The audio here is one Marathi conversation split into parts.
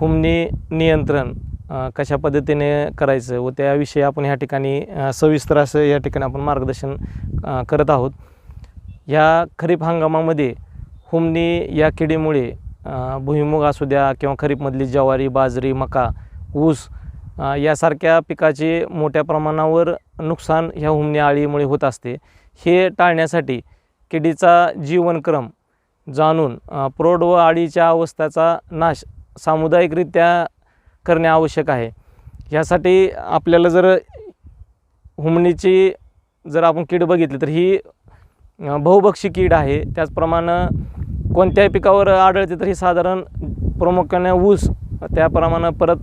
हुमणी नियंत्रण कशा पद्धतीने करायचं व त्याविषयी आपण ह्या ठिकाणी सविस्तर असं या ठिकाणी आपण मार्गदर्शन करत आहोत. या खरीप हंगामामध्ये हुमणी या किडीमुळे भुईमुग असू द्या किंवा खरीपमधली ज्वारी बाजरी मका ऊस यासारख्या पिकाचे मोठ्या प्रमाणावर नुकसान ह्या हुमणी आळीमुळे होत असते. हे टाळण्यासाठी किडीचा जीवनक्रम जाणून प्रौढ व आळीच्या अवस्थेचा नाश सामुदायिकरित्या करणे आवश्यक आहे. ह्यासाठी आपल्याला जर हुमणीची जर आपण कीड बघितली तर ही बहुभक्षी कीड आहे. त्याचप्रमाणे कोणत्याही पिकावर आढळते तर ही साधारण प्रामुख्याने ऊस त्याप्रमाणे परत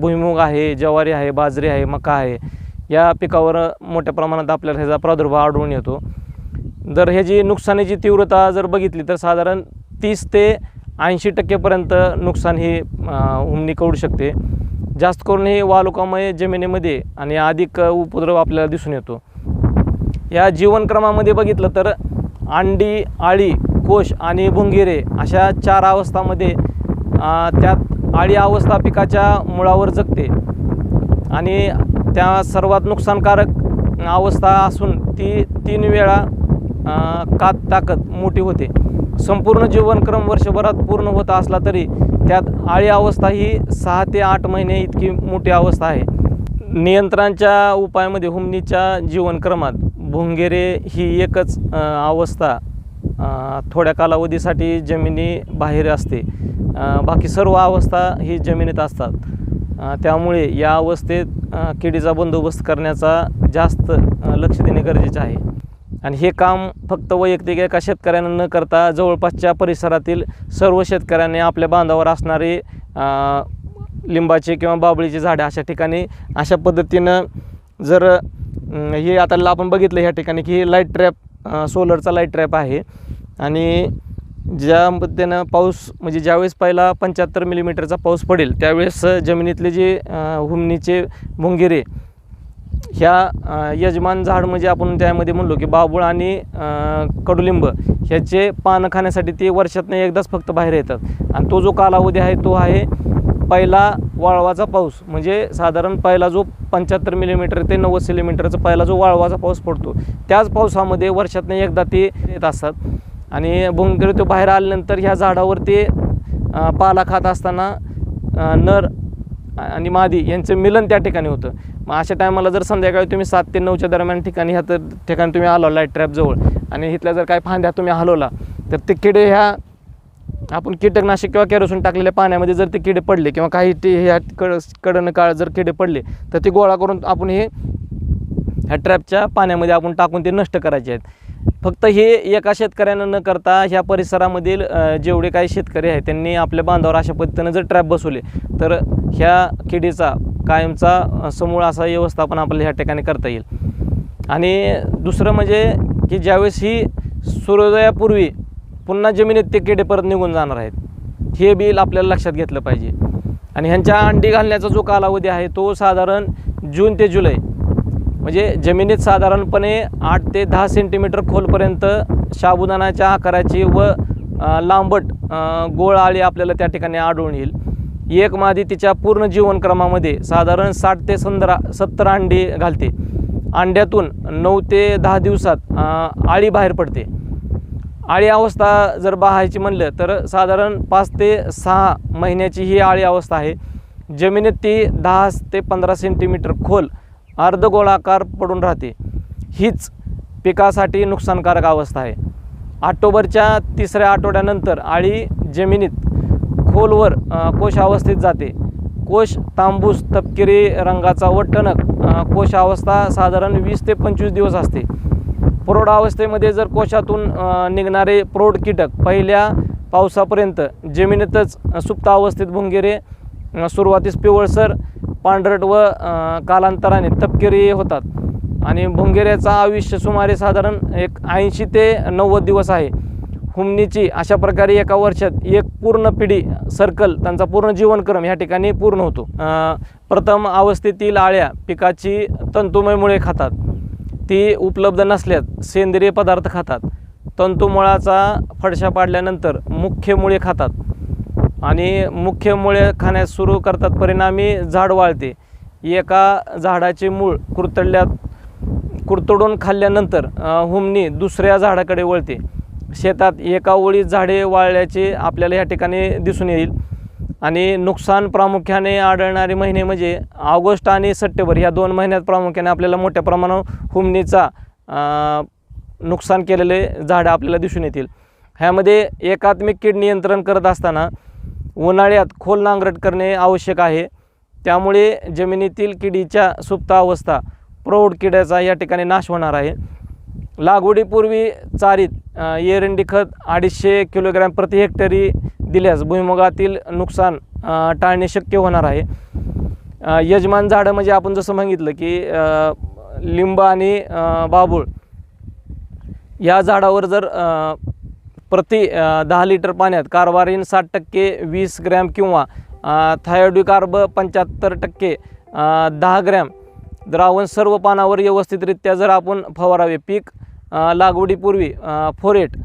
भुईमुग आहे ज्वारी आहे बाजरी आहे मका आहे या पिकावर मोठ्या प्रमाणात आपल्याला ह्याचा प्रादुर्भाव आढळून येतो. जर ह्याची नुकसानीची तीव्रता जर बघितली तर साधारण तीस ते ऐंशी टक्केपर्यंत नुकसान हे अ, कळू शकते. जास्त करून हे वालुकामय जमिनीमध्ये आणि अधिक उपद्रव आपल्याला दिसून येतो. या जीवनक्रमामध्ये बघितलं तर अंडी आळी कोश आणि भुंगिरे अशा चार अवस्थामध्ये त्यात आळी अवस्था पिकाच्या मुळावर जगते. आणि त्या सर्वात नुकसानकारक अवस्था असून ती तीन वेळा कात ताकद मोठी होते. संपूर्ण जीवनक्रम वर्षभरात पूर्ण होत असला तरी त्यात आळी अवस्था ही सहा ते आठ महिने इतकी मोठी अवस्था आहे. नियंत्रणाच्या उपायामध्ये हुमणीच्या जीवनक्रमात भुंगेरे ही एकच अवस्था थोड्या कालावधीसाठी जमिनी बाहेर असते. बाकी सर्व अवस्था ही जमिनीत असतात. त्यामुळे या अवस्थेत किडीचा बंदोबस्त करण्याचा जास्त लक्ष देणे गरजेचे आहे. आणि हे काम फक्त वैयक्तिक एका शेतकऱ्यानं न करता जवळपासच्या परिसरातील सर्व शेतकऱ्यांनी आपल्या बांधावर असणारे लिंबाचे किंवा बाबळीचे झाडे अशा ठिकाणी अशा पद्धतीनं जर हे आता आपण बघितलं ह्या ठिकाणी की हे लाइट ट्रॅप सोलरचा लाइट ट्रॅप आहे. आणि ज्या पद्धतीनं पाऊस म्हणजे ज्यावेळेस पहिला पंच्याहत्तर मिलीमीटरचा पाऊस पडेल त्यावेळेस जमिनीतले जे हुमणीचे भुंगिरे ह्या यजमान झाड म्हणजे आपण त्यामध्ये म्हणलो की बाबूळ आणि कडुलिंब ह्याचे पानं खाण्यासाठी ते वर्षातनं एकदाच फक्त बाहेर येतात. आणि तो जो कालावधी आहे तो आहे पहिला वाळवाचा पाऊस. म्हणजे साधारण पहिला जो पंच्याहत्तर मिलीमीटर ते नव्वद सेंटीमीटरचा पहिला जो वाळवाचा पाऊस पडतो त्याच पावसामध्ये वर्षातनं एकदा ते येत असतात. आणि भुंगरे तो बाहेर आल्यानंतर ह्या झाडावर ते पाला खात असताना नर आणि मादी यांचं मिलन त्या ठिकाणी होतं. मग अशा टायमाला जर संध्याकाळी तुम्ही सात ते नऊच्या दरम्यान ठिकाणी ह्या तर ठिकाणी तुम्ही आलो लाइट ट्रॅपजवळ आणि इथल्या जर काय फांद्या तुम्ही हलवला तर ते किडे ह्या आपण कीटकनाशक किंवा केरोसून टाकलेल्या पाण्यामध्ये जर ते किडे पडले किंवा काही ते ह्या कड कडनं काळ जर किडे पडले तर ते गोळा करून आपण हे ह्या ट्रॅपच्या पाण्यामध्ये आपण टाकून ते नष्ट करायचे आहेत. फक्त हे एका शेतकऱ्यानं न करता ह्या परिसरामधील जेवढे काही शेतकरी आहेत त्यांनी आपल्या बांधावर अशा पद्धतीनं जर ट्रॅप बसवले तर ह्या किडीचा कायमचा समूळ असा व्यवस्थापन आपल्याला ह्या ठिकाणी करता येईल. आणि दुसरं म्हणजे की ज्यावेळेस ही सूर्योदयापूर्वी पुन्हा जमिनीत ते किडे परत निघून जाणार आहेत हे बिल आपल्याला लक्षात घेतलं पाहिजे. आणि ह्यांच्या अंडी घालण्याचा जो कालावधी आहे तो साधारण जून ते जुलै म्हणजे जमिनीत साधारणपणे आठ ते दहा सेंटीमीटर खोलपर्यंत साबुदाणाच्या आकाराची व लांबट गोळ आळी आपल्याला त्या ठिकाणी आढळून येईल. एक मादी तिच्या पूर्ण जीवनक्रमामध्ये साधारण साठ ते संदरा सत्तर अंडी घालते. अंड्यातून नऊ ते दहा दिवसात आळी बाहेर पडते. आळी अवस्था जर पाहायची म्हणलं तर साधारण पाच ते सहा महिन्याची ही आळी अवस्था आहे. जमिनीत ती दहा ते पंधरा सेंटीमीटर खोल अर्धगोळाकार पडून राहते. हीच पिकासाठी नुकसानकारक अवस्था आहे. ऑक्टोबरच्या तिसऱ्या आठवड्यानंतर आळी जमिनीत खोलवर कोश अवस्थेत जाते. कोश तांबूस तपकिरी रंगाचा व टणक कोश अवस्था साधारण वीस ते पंचवीस दिवस असते. प्रौढ अवस्थेमध्ये जर कोशातून निघणारे प्रौढ कीटक पहिल्या पावसापर्यंत जमिनीतच सुप्त अवस्थेत भुंगेरे सुरुवातीस पिवळसर पांढरट व कालांतराने तपकिरी होतात. आणि भुंगेऱ्याचा आयुष्य सुमारे साधारण एक ऐंशी ते नव्वद दिवस आहे. हुमणीची अशा प्रकारे एका वर्षात एक पूर्ण पिढी सर्कल त्यांचा पूर्ण जीवनक्रम ह्या ठिकाणी पूर्ण होतो. प्रथम अवस्थेतील आळ्या पिकाची तंतुमय मुळे खातात. ती उपलब्ध नसल्यास सेंद्रिय पदार्थ खातात. तंतुमुळाचा फडशा पाडल्यानंतर मुख्य मुळे खातात. आणि मुख्य मुळे खाण्यास सुरू करतात परिणामी झाड वाळते. एका झाडाचे मूळ कुरतडल्यात कुरतडून खाल्ल्यानंतर हुमणी दुसऱ्या झाडाकडे वळते. शेतात एका ओळीत झाडे वाळल्याचे आपल्याला या ठिकाणी दिसून येईल. आणि नुकसान प्रामुख्याने आढळणारे महिने म्हणजे ऑगस्ट आणि सप्टेंबर. या दोन महिन्यात प्रामुख्याने आपल्याला मोठ्या प्रमाणावर हुमणीचा नुकसान केलेले झाडं आपल्याला दिसून येतील. ह्यामध्ये एकात्मिक कीड नियंत्रण करत असताना उन्हाळ्यात खोल नांगरट करणे आवश्यक आहे. त्यामुळे जमिनीतील किडीच्या सुप्त अवस्था प्रौढ किड्याचा या ठिकाणी नाश होणार आहे. लागवडीपूर्वी चारीत एरंडी खत अडीचशे किलोग्रॅम प्रति हेक्टरी दिल्यास भुईमुगातील नुकसान टाळणे शक्य होणार आहे. यजमान झाडं म्हणजे आपण जसं सांगितलं की लिंब आणि बाबूळ बाभूळ. या झाडावर जर प्रति दहा लिटर पाण्यात कार्बारीन साठ टक्के वीस ग्रॅम किंवा थायोडिकार्ब पंच्याहत्तर टक्के दहा ग्रॅम. द्रावण सर्व पानावर व्यवस्थितरित्या जर आपण फवारावे पीक लागवडीपूर्वी फोरेट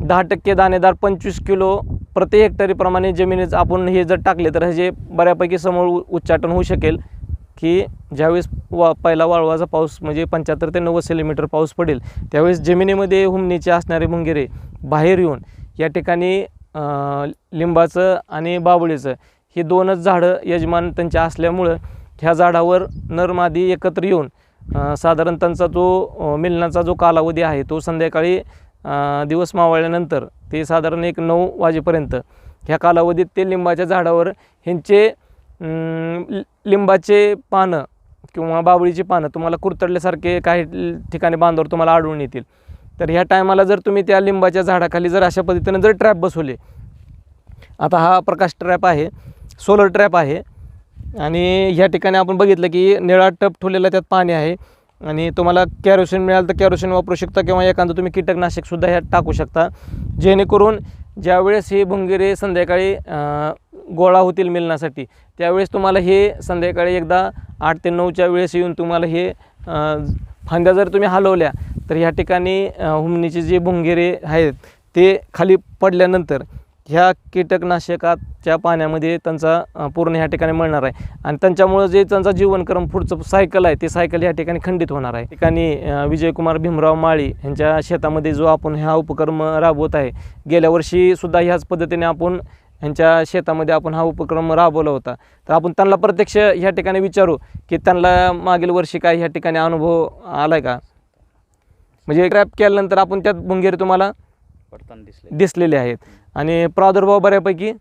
दहा टक्के दाणेदार पंचवीस किलो प्रति हेक्टरीप्रमाणे जमिनीत आपण हे जर टाकले तर हे जे बऱ्यापैकी समोर उ- उच्चाटन होऊ शकेल की ज्यावेळेस वा पहिला वाळवाचा पाऊस म्हणजे पंच्याहत्तर ते नव्वद सेंटीमीटर पाऊस पडेल त्यावेळेस जमिनीमध्ये हुमणीचे असणारे मुंगिरे बाहेर येऊन या ठिकाणी लिंबाचं आणि बाबळीचं ही दोनच झाडं यजमान त्यांच्या असल्यामुळं ह्या झाडावर नर मादी एकत्र येऊन साधारण त्यांचा जो मिलनाचा जो कालावधी आहे तो संध्याकाळी दिवस मावळल्यानंतर ते साधारण एक नऊ वाजेपर्यंत ह्या कालावधीत ते लिंबाच्या झाडावर ह्यांचे लिंबाचे पानं किंवा बाबळीची पानं तुम्हाला कुरतडल्यासारखे काही ठिकाणी बांधावर तुम्हाला आढळून येतील. तर ह्या टायमाला जर तुम्ही त्या लिंबाच्या झाडाखाली जर अशा पद्धतीनं जर ट्रॅप बसवले आता हा प्रकाश ट्रॅप आहे सोलर ट्रॅप आहे आणि ह्या ठिकाणी आपण बघितलं की निळा टप ठेवलेला त्यात पाणी आहे आणि तुम्हाला कॅरोसिन मिळालं तर कॅरोसिन वापरू शकता किंवा एखादं तुम्ही कीटकनाशकसुद्धा ह्यात टाकू शकता. जेणेकरून ज्यावेळेस हे भुंगिरे संध्याकाळी गोळा होतील मिलनासाठी. त्यावेळेस तुम्हाला हे संध्याकाळी एकदा आठ ते नऊच्या वेळेस येऊन तुम्हाला हे फांद्या जर तुम्ही हलवल्या तर ह्या ठिकाणी हुमणीचे जे भुंगेरे आहेत ते खाली पडल्यानंतर ह्या कीटकनाशकाच्या पाण्यामध्ये त्यांचा पूर्ण ह्या ठिकाणी मिळणार आहे. आणि त्यांच्यामुळं जे त्यांचा जीवनक्रम पुढचं सायकल आहे ते सायकल ह्या ठिकाणी खंडित होणार आहे. ठिकाणी विजयकुमार भीमराव माळी यांच्या शेतामध्ये जो आपण हा उपक्रम राबवत आहे गेल्या वर्षीसुद्धा ह्याच पद्धतीने आपण ह्यांच्या शेतामध्ये आपण हा उपक्रम राबवला होता. तर आपण त्यांना प्रत्यक्ष ह्या ठिकाणी विचारू की त्यांना मागील वर्षी काय ह्या ठिकाणी अनुभव आला आहे का? म्हणजे ट्रॅप केल्यानंतर आपण त्यात भुंगेरे तुम्हाला दिसलेले आहेत. आणि प्रादुर्भाव बऱ्यापैकी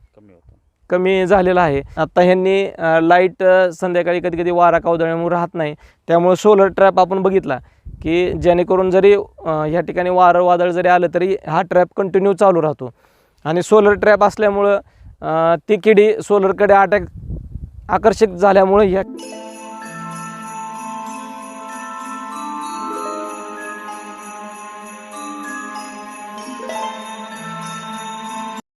कमी झालेला आहे. आत्ता ह्यांनी लाइट संध्याकाळी कधी कधी वारा कावदळ्यामुळे राहत नाही. त्यामुळे सोलर ट्रॅप आपण बघितला की जेणेकरून जरी ह्या ठिकाणी वारं वादळ जरी आलं तरी हा ट्रॅप कंटिन्यू चालू राहतो. आणि सोलर ट्रॅप असल्यामुळं ती किडी सोलरकडे अटॅक आकर्षित झाल्यामुळं ह्या